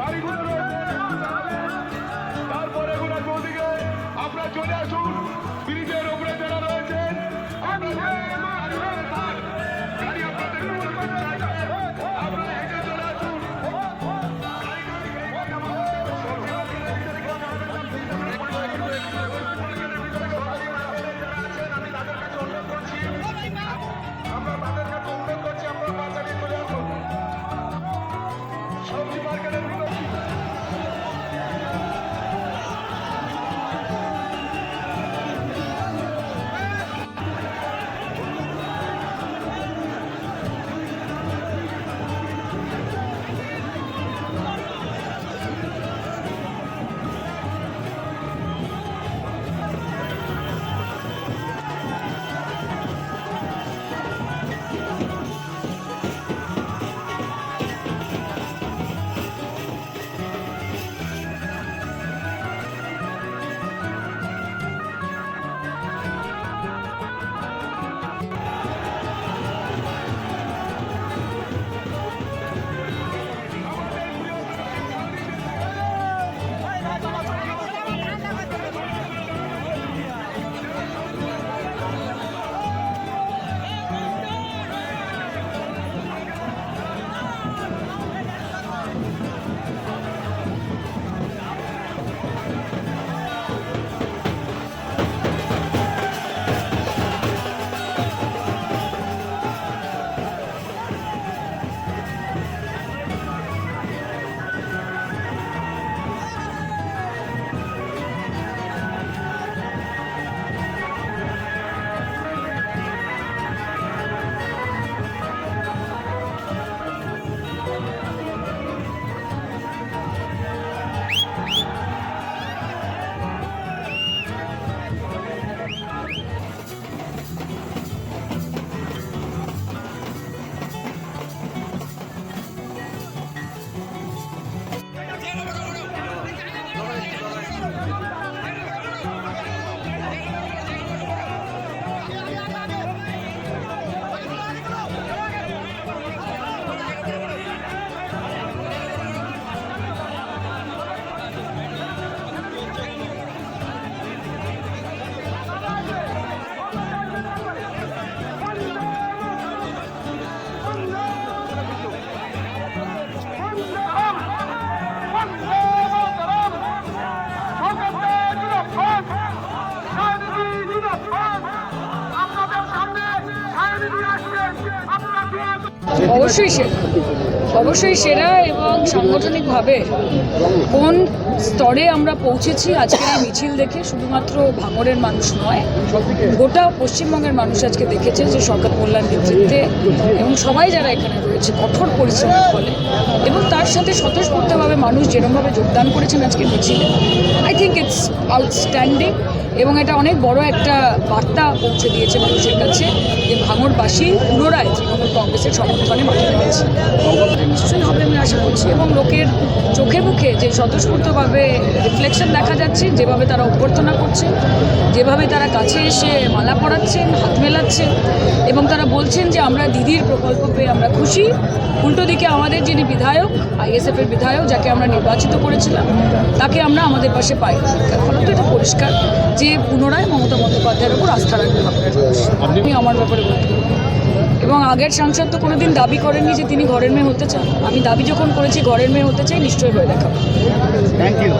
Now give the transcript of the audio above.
গাড়িগুলো রয়েছে তারপরে আপনারা চলে আসুন। অবশ্যই সেরা অবশ্যই সেরা এবং সাংগঠনিকভাবে কোন স্তরে আমরা পৌঁছেছি আজকের এই মিছিল দেখে শুধুমাত্র ভাঙড়ের মানুষ নয়, গোটা পশ্চিমবঙ্গের মানুষ আজকে দেখেছে যে সরকার কল্যাণ নেতৃত্বে এবং সবাই যারা এখানে রয়েছে, কঠোর পরিশ্রমের ফলে এবং তার সাথে স্বতঃস্ফূর্তভাবে মানুষ যেরকমভাবে যোগদান করেছেন আজকে মিছিলে আই থিঙ্ক ইটস আউটস্ট্যান্ডিং এবং এটা অনেক বড় একটা বার্তা পৌঁছে দিয়েছে মানুষের কাছে যে ভাঙড়বাসী পুনরায় তৃণমূল কংগ্রেসের সমর্থনে মাঠে নিশ্চয়ই হবে, আমি এবং লোকের চোখে মুখে যে স্বতঃস্ফূর্তভাবে রিফ্লেকশন দেখা যাচ্ছে যেভাবে তারা অভ্যর্থনা করছে যেভাবে তারা কাছে এসে মালা পরাচ্ছেন হাত মেলাচ্ছেন এবং তারা বলছেন যে আমরা দিদির প্রকল্প পেয়ে আমরা খুশি উল্টো দিকে আমাদের যিনি বিধায়ক আইএসএফের বিধায়ক যাকে আমরা নির্বাচিত করেছিলাম তাকে আমরা আমাদের পাশে পাই তার ফলে তো এটা পরিষ্কার যে পুনরায় মমতা বন্দ্যোপাধ্যায়ের উপর আস্থা রাখবে ভাবনা আমি আমার ব্যাপারে বলতে। এবং আগের সাংসদ তো কোনোদিন দাবি করেননি যে তিনি ঘরের মেয়ে হতে চান। আমি দাবি যখন করেছি, ঘরের মেয়ে হতে চাই, নিশ্চয়ই হয়ে দেখাবো। Thank you